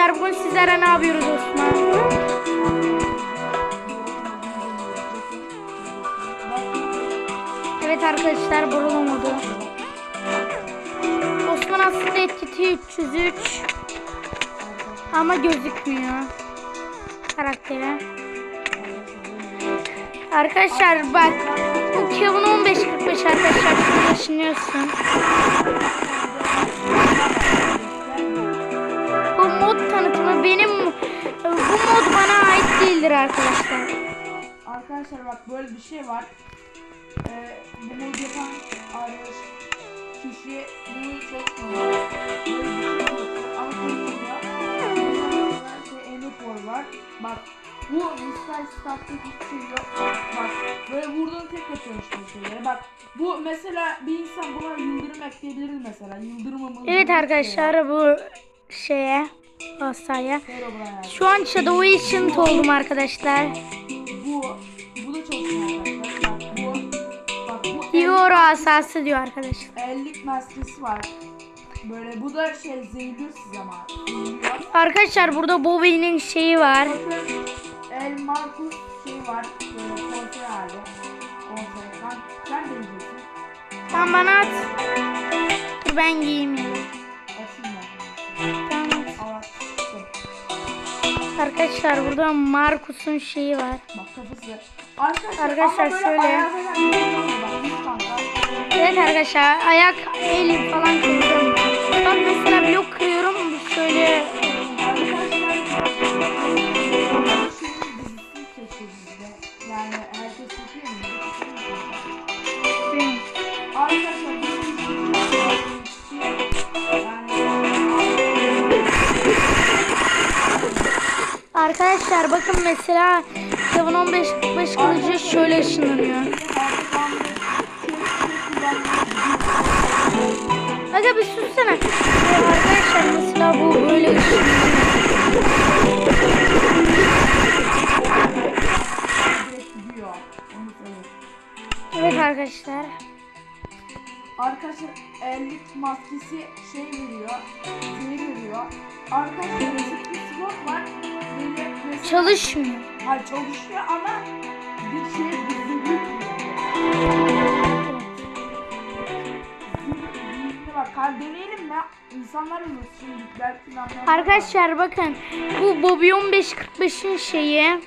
arkadaşlar bugün sizlere ne yapıyoruz Osman? Evet arkadaşlar bulunamadı. Osman aslında etkisi 303 ama gözükmüyor karakteri. Arkadaşlar bak bu Kevin 1545 arkadaşlar düşünüyorsun. Arkadaşlar. Arkadaşlar bak böyle bir şey var. Ee, bu mod yapan arkadaş kişi bunu çok bir şey. Şey, var. Bak bu Mr. Stark'ta hiçbir şey yok. Bak böyle vurduğun tek atıyor işte şeyleri. Bak bu mesela bir insan buna yıldırım ekleyebilir mesela. Yıldırımı Evet arkadaşlar bu şeye Asaya. Şu an Shadow Ancient oldum arkadaşlar. Bu bu da çok güzel arkadaşlar. Bu bak bu Diyor asası diyor arkadaşlar. Ellik maskesi var. Böyle bu da şey zehirliyor siz ama. Arkadaşlar burada Bobby'nin şeyi var. Bakın El Marcus şey var. Böyle konser hali. Konser. Sen, de. Sen bana at. Dur ben giyeyim ya. Arkadaşlar burada Markus'un şeyi var. Arkadaşlar, Arkadaşlar şöyle. ayağı. Evet arkadaşlar ayak elim falan kırıyorum. Bak mesela blok kırıyorum şöyle. Arkadaşlar bakın mesela Kevin 15 45 kılıcı şöyle ışınlanıyor. Aga bir sussana. Arkadaşlar mesela bu böyle. Evet arkadaşlar. Arkadaşlar ellik maskesi şey veriyor, zehir veriyor. Arkadaşlar bir slot var. Böyle Çalışmıyor. ha, çalışıyor ama bir şey Şimdi bak deneyelim mi? İnsanlar ölür şimdi belki lanlar- Arkadaşlar bakın bu Bobby 1545'in şeyi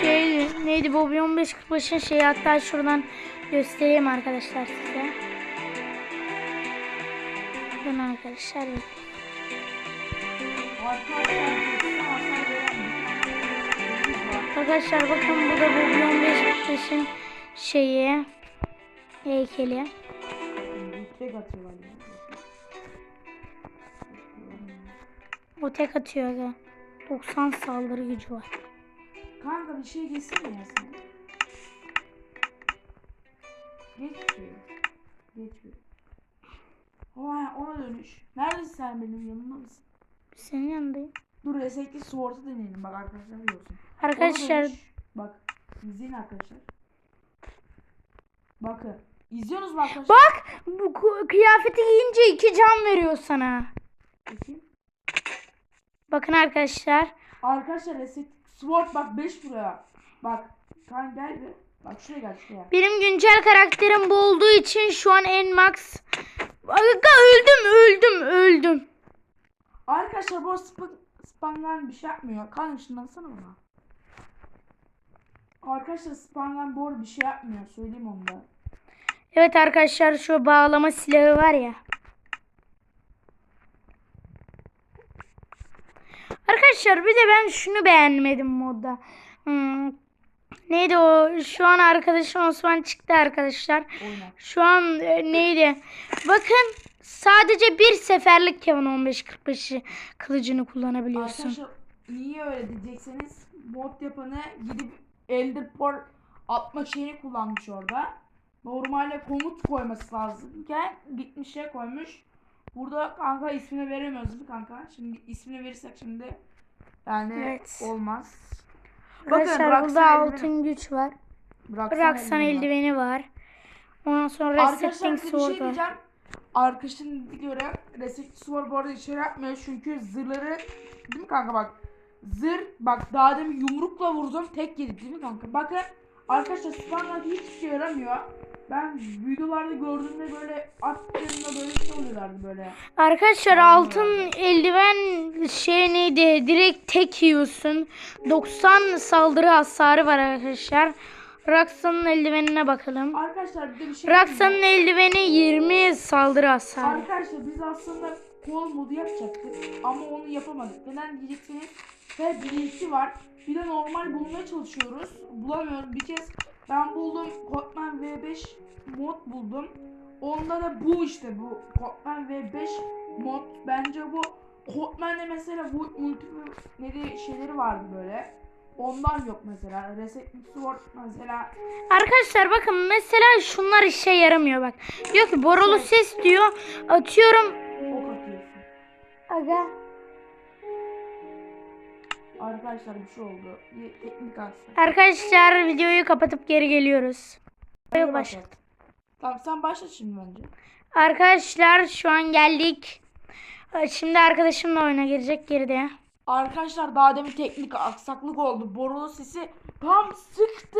şey neydi Bobby 1545'in şeyi hatta şuradan göstereyim arkadaşlar size. Bakın arkadaşlar bakın. Arkadaşlar bakın bu da Bobby 1545'in şeyi heykeli. Ya. O tek atıyor aga. 90 saldırı gücü var. Kanka bir şey geçsin mi ya sen? Geç bir. Geç bir. Ona, ona dönüş. Neredesin sen benim yanımda mısın? Senin yanındayım. Dur resetli sword'u deneyelim bak arkadaşlar biliyorsun. Arkadaşlar. Bak izleyin arkadaşlar. Bakın. İzliyorsunuz mu arkadaşlar? Bak bu kıyafeti giyince iki can veriyor sana. Bakayım. Bakın arkadaşlar. Arkadaşlar reset sword bak 5 buraya. Bak. Kan gel bir. Bak şuraya gel şuraya. Benim güncel karakterim bu olduğu için şu an en max. Aga öldüm öldüm öldüm. Arkadaşlar bu sp spamdan bir şey yapmıyor. Kan ışınlansana bana. Arkadaşlar spamdan bu bir şey yapmıyor. Söyleyeyim onu da. Evet arkadaşlar şu bağlama silahı var ya. Arkadaşlar bir de ben şunu beğenmedim modda. Hmm. Neydi o? Şu an arkadaşım Osman çıktı arkadaşlar. Oyna. Şu an e, neydi? Bakın sadece bir seferlik Kevin 1545'i kılıcını kullanabiliyorsun. Arkadaşlar niye öyle diyecekseniz mod yapanı gidip Pearl atma şeyini kullanmış orada. Normalde komut koyması lazımken gitmiş şey koymuş. Burada kanka ismini veremiyoruz mi kanka? Şimdi ismini verirsek şimdi yani Evet. olmaz. Arkadaşlar Roxanne burada eldiveni- altın güç var. Roxanne Bıraksan eldiveni var. eldiveni var. Ondan sonra Arkadaşlar şey Sword var. Arkadaşın dediği göre resetli spor bu arada içeri yapmıyor çünkü zırhları değil mi kanka bak zırh bak daha demin yumrukla vurdum tek yedik değil mi kanka bakın arkadaşlar spawnlar hiç işe yaramıyor ben videolarda gördüğümde böyle attığımda böyle şey oluyorlardı böyle Arkadaşlar altın eldiven şey neydi? Direkt tek yiyorsun. 90 saldırı hasarı var arkadaşlar. Raksa'nın eldivenine bakalım. arkadaşlar bir de bir şey Raksa'nın eldiveni 20 saldırı hasarı. Arkadaşlar biz aslında kol modu yapacaktık ama onu yapamadık. Neden diyeceksiniz? Ve birisi var. Bir de normal bulmaya çalışıyoruz. Bulamıyoruz. Bir kez ben buldum. Kotman V5 mod buldum. Onda da bu işte bu. Kotman V5 mod. Bence bu Kotman'da mesela bu multi ne de şeyleri vardı böyle. Ondan yok mesela. Reset Sword mesela. Arkadaşlar bakın mesela şunlar işe yaramıyor bak. Diyor ki borolu ses diyor. Atıyorum. Ok atıyorsun. Aga. Arkadaşlar bir şey oldu. Bir teknik aksi. Arkadaşlar videoyu kapatıp geri geliyoruz. Başlat. bakalım. Tamam sen başla şimdi bence. Arkadaşlar şu an geldik. Şimdi arkadaşımla oyuna girecek geride. Arkadaşlar daha demin teknik aksaklık oldu. Borulu sesi tam sıktı.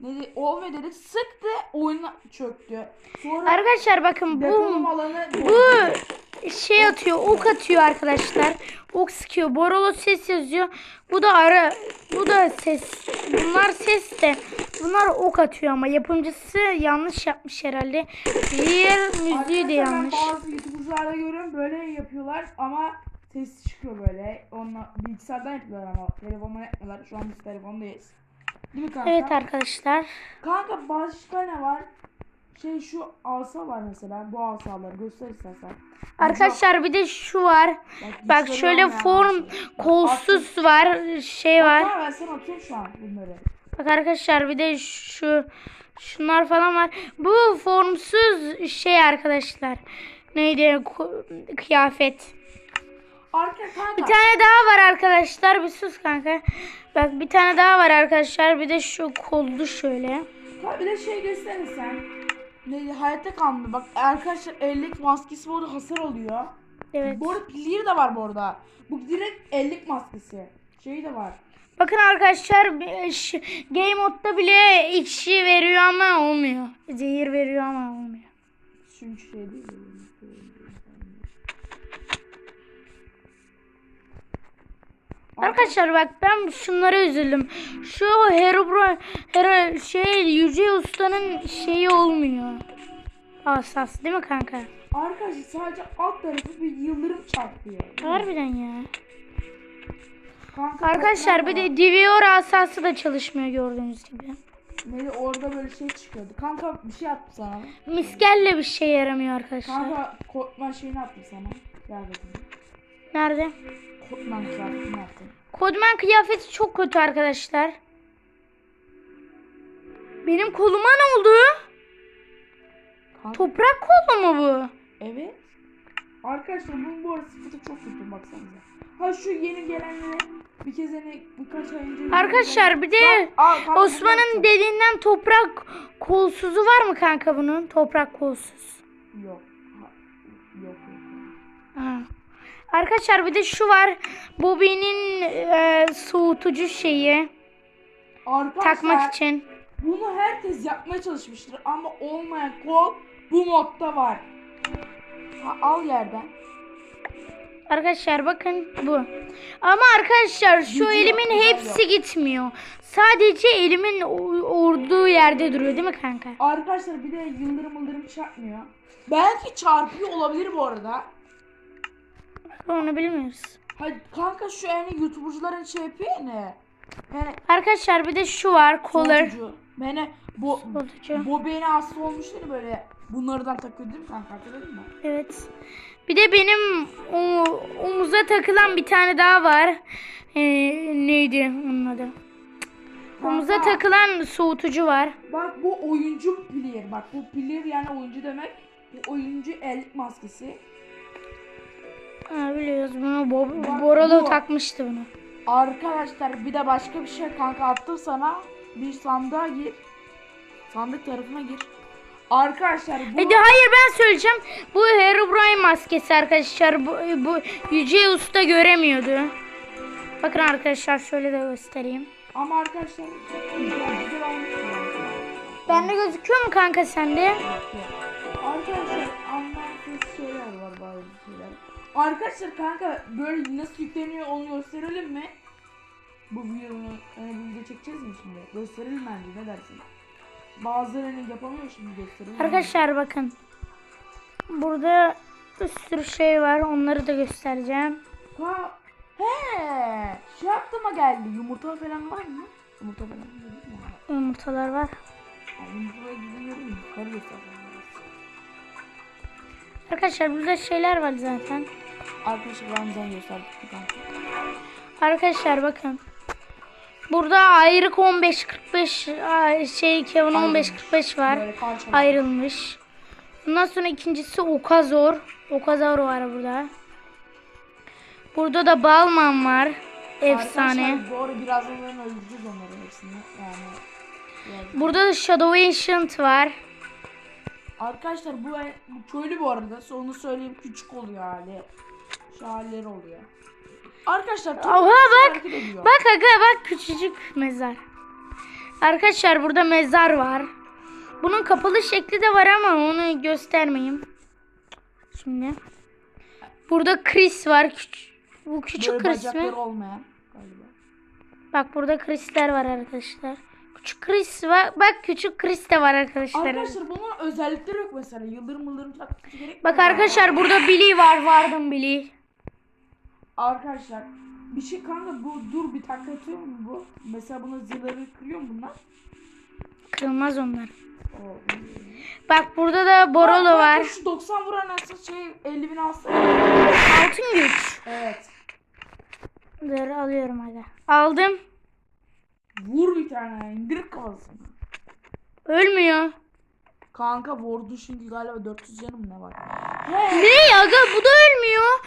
Ne de, olmuyor dedik sıktı oyuna çöktü. Sonra Arkadaşlar bakın depolama bu alanı bu şey atıyor, ok atıyor arkadaşlar. Ok sıkıyor. Borolo ses yazıyor. Bu da ara, bu da ses. Bunlar ses de. Bunlar ok atıyor ama yapımcısı yanlış yapmış herhalde. Diğer müziği de Arkadaşlar ben yanlış. bazı youtuberlarda görüyorum böyle yapıyorlar ama ses çıkıyor böyle. Onunla bilgisayardan yapıyorlar ama telefonla yapmıyorlar. Şu an biz telefondayız. Değil mi kanka? Evet arkadaşlar. Kanka başka ne var? Şey şu asa var mesela. Bu asaları göster istersen. Arkadaşlar bir de şu var. Bak güçleri şöyle form kolsuz var, şey var. Bak ben sana atıyorum şu an bunları. Bak arkadaşlar bir de şu şunlar falan var. Bu formsuz şey arkadaşlar. Neydi? Kıyafet. Arka kanka. Bir tane daha var arkadaşlar. Bir sus kanka. Bak bir tane daha var arkadaşlar. Bir de şu kollu şöyle. Ha, bir de şey gösterin sen. Ne, hayatta kalmıyor. Bak arkadaşlar ellik maskesi bu arada hasar alıyor. Evet. Bu arada de var bu arada. Bu direkt ellik maskesi. Şeyi de var. Bakın arkadaşlar game modda bile ekşi veriyor ama olmuyor. Zehir veriyor ama olmuyor. Çünkü şey değil. Arkadaşlar bak ben şunlara üzüldüm. Şu Herobrine Hero şey Yüce Usta'nın şeyi olmuyor. Asas değil mi kanka? Arkadaşlar sadece alt tarafı bir yıldırım çarpıyor. Harbiden ya. Kanka, Arkadaşlar bir de Divior asası da çalışmıyor gördüğünüz gibi. Ne orada böyle şey çıkıyordu. Kanka bir şey attım sana. Miskelle bir şey yaramıyor arkadaşlar. Kanka kotman şeyini attım sana. Gel bakayım. Nerede? Kotman kıyafetini attım. Kodman kıyafeti çok kötü arkadaşlar. Benim koluma ne oldu? Kanka, Toprak kolu mu bu? evet. Arkadaşlar bunun bu arada sıfırı çok kötü baksanıza. Ha şu yeni gelenleri bir kez hani birkaç ay önce. Arkadaşlar bir de Osman'ın dediğinden toprak kolsuzu var mı kanka bunun? Toprak kolsuz. Yok. Ha, yok yok. Ha. Arkadaşlar bir de şu var. Bobby'nin e, soğutucu şeyi Arkadaşlar takmak için. bunu herkes yapmaya çalışmıştır ama olmayan kol bu modda var. Ha, al yerden. Arkadaşlar bakın bu. Ama arkadaşlar şu Gidiyor, elimin hepsi gitmiyor. Sadece elimin olduğu yerde duruyor değil mi kanka? Arkadaşlar bir de yıldırım yıldırım çarpmıyor. Belki çarpıyor olabilir bu arada. Onu bilmiyoruz. Hadi kanka şu yani youtubercuların şey yapıyor ya ne? Yani Arkadaşlar bir de şu var collar. soğutucu. Beni bu Soğutucu. bu beni hasta olmuştu ya böyle bunlardan takıyor değil mi kanka hatırladın mı? Evet. Bir de benim omuza takılan bir tane daha var. Ee, neydi onun adı? Omuza takılan soğutucu var. Bak bu oyuncu player. Bak bu player yani oyuncu demek. Bu oyuncu ellik maskesi. Ha, biliyoruz bunu. Bo Bak, bu. takmıştı bunu. Arkadaşlar bir de başka bir şey kanka attım sana. Bir sandığa gir. Sandık tarafına gir. Arkadaşlar bu E de hayır ben söyleyeceğim. Bu Herobrine maskesi arkadaşlar. Bu, bu Yüce Usta göremiyordu. Bakın arkadaşlar şöyle de göstereyim. ama arkadaşlar yani. Bende gözüküyor mu kanka sende? Arkadaşlar Arkadaşlar kanka böyle nasıl yükleniyor onu gösterelim mi? Bu videonu yani bu video çekeceğiz mi şimdi? Gösterelim bence ne dersin? Bazılarını yapamıyor şimdi gösterelim. Arkadaşlar bakın. Burada bir sürü şey var. Onları da göstereceğim. Ha, he, şey aklıma geldi. Yumurta falan var mı? Yumurta falan mu? Yumurtalar var. Yumurtaya gidiyorum. Yukarı göstereceğim. Arkadaşlar burada şeyler var zaten. Arkadaşlar Ramazan gösterdik. Arkadaşlar bakın. Burada ayrık 1545 ay, şey Kevin 1545 var. Ayrılmış. Bundan sonra ikincisi Okazor. Okazor var burada. Burada da Balman var. Efsane. Arkadaşlar bu arada birazdan ben öldüreceğiz onların hepsini. Yani biraz- Burada da Shadow Ancient var. Arkadaşlar bu, bu köylü bu arada. Onu söyleyeyim küçük oluyor hali. Halleri oluyor. Arkadaşlar Oha bak. Bak aga bak küçücük mezar. Arkadaşlar burada mezar var. Bunun kapalı şekli de var ama onu göstermeyeyim. Şimdi. Burada Chris var. Küç- bu küçük Böyle Chris mi? olmayan galiba. Bak burada Chris'ler var arkadaşlar. Küçük Chris var. Bak küçük Chris de var arkadaşlar. Arkadaşlar bunun özellikleri yok mesela. Yıldırım yıldırım çakması gerek Bak arkadaşlar burada Billy var. Vardım Billy. Arkadaşlar bir şey kanka bu dur bir takla atıyor mu bu? Mesela bunu zırhları kırıyor mu bunlar? Kırılmaz onlar. Oo. Bak burada da Borolo var. Şu 90 vuran nasıl şey 50 bin alsın. Altın güç. Evet. Dur alıyorum hadi. Aldım. Vur bir tane indirip kafasını. Ölmüyor. Kanka vurdu şimdi galiba 400 canım ne var? Ne aga bu da ölmüyor.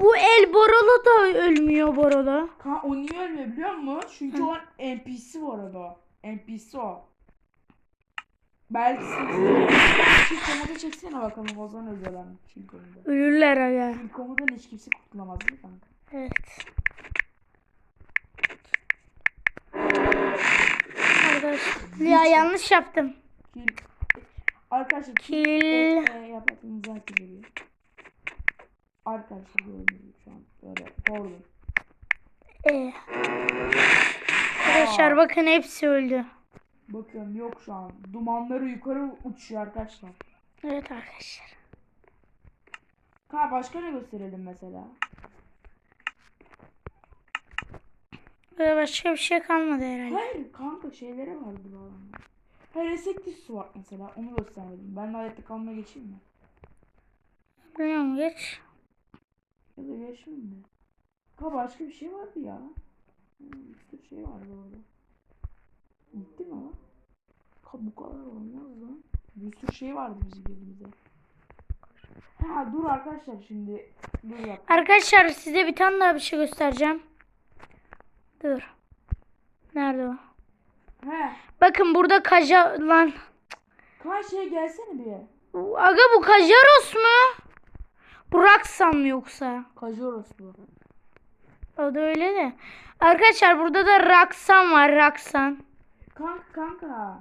Bu el Borolo da ölmüyor Borolo. Kanka o niye ölmüyor biliyor musun? Çünkü o NPC arada. NPC o. Belki Çiğ komuta çeksene bakalım o zaman ölüyorlar mı çiğ komuta. Ölürler aga. Çiğ komutan hiç kimse kurtulamaz değil mi kanka? Evet. Arkadaşlar ya yanlış yaptım. Kill. Arkadaşlar Kill. yapatınızı hak ediyor. Arkadaşlar gördüğünüz şu an böyle pardon. Ee. Arkadaşlar bakın hepsi öldü. Bakın yok şu an. Dumanları yukarı uçuyor arkadaşlar. Evet arkadaşlar. Kanka başka ne gösterelim mesela? Böyle başka bir şey kalmadı herhalde. Hayır kanka şeylere var bu alanda. Hayır Esektis var mesela onu göstermedim. Ben de hayatta kalmaya geçeyim mi? Bilmiyorum geç. Ya da geçmeyeyim mi? Kanka başka bir şey vardı ya. Hmm, Bir sürü şey vardı orada. Gitti mi o? Kanka bu kadar olmaz lan. Bir sürü şey vardı bizim elimizde. Ha dur arkadaşlar şimdi. Dur bak. Arkadaşlar size bir tane daha bir şey göstereceğim. Dur. Nerede o? He. Bakın burada kaja lan. Şey gelsene bir. Aga bu Kajaros mu? Bu Raksan mı yoksa? Kajoros bu. O da öyle de. Arkadaşlar burada da Raksan var Raksan. Kanka kanka.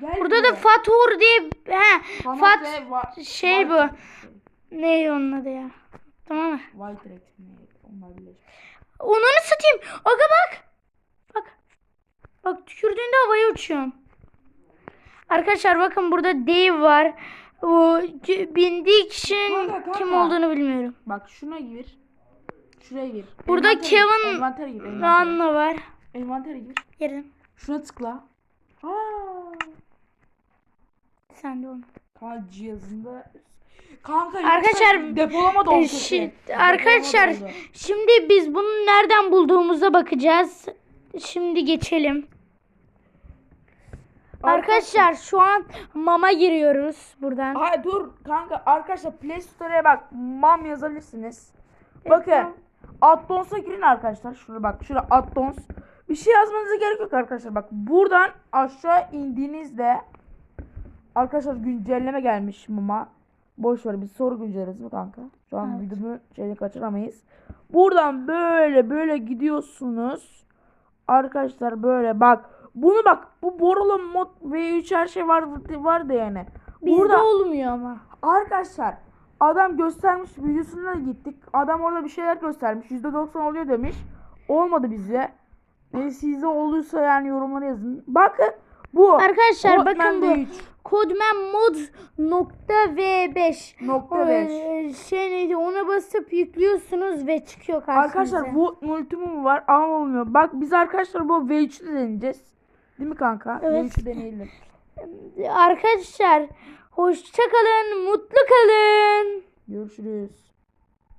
Gel Burada da buraya. Fatur diye he Fanat Fat ve va- şey bu. Neydi onun adı ya? Tamam mı? White Rex? Onlar birleşmiş. Onu satayım. Aga. Bak. Bak tükürdüğünde havaya uçuyorum. Arkadaşlar bakın burada Dave var. O bindiği kişinin Kanka, kanka. kim olduğunu bilmiyorum. Bak şuna gir. Şuraya gir. Burada Envantere- Kevin Envantere gir. Envantere. Ranla var. Envantere gir. Yerim. Şuna tıkla. Aa. Sen de onu. Kanka cihazında. Kanka Arkadaşlar, depolama da oldu. şi- arkadaşlar şimdi biz bunu nereden bulduğumuza bakacağız. Şimdi geçelim. Arkadaşlar şu an mama giriyoruz buradan. Hayır dur kanka arkadaşlar Play Store'a bak mam yazabilirsiniz. Bakın Addons'a girin arkadaşlar. Şuraya bak şurada Addons. Bir şey yazmanıza gerek yok arkadaşlar. Bak buradan aşağı indiğinizde Arkadaşlar güncelleme gelmiş Muma. Boş ver biz soru güncelleriz mi kanka? Şu an Evet. videomu şeyini kaçıramayız. Buradan böyle böyle gidiyorsunuz. Arkadaşlar böyle bak. Bunu bak. Bu Borolo mod V3 her şey var vardı yani. Bizde Burada olmuyor ama. arkadaşlar adam göstermiş videosuna gittik. Adam orada bir şeyler göstermiş. %90 oluyor demiş. Olmadı bize. E, sizde olursa yani yorumlara yazın. Bakın bu. Arkadaşlar bakın bu. V3. Codman mod nokta V5. Nokta O, 5. e, Şey neydi ona basıp yüklüyorsunuz ve çıkıyor karşınıza. Arkadaşlar bu multimum var ama olmuyor. Bak biz arkadaşlar bu V3'ü deneyeceğiz. Değil mi kanka? Evet. V3'ü deneyelim. Arkadaşlar hoşça kalın, mutlu kalın. Görüşürüz.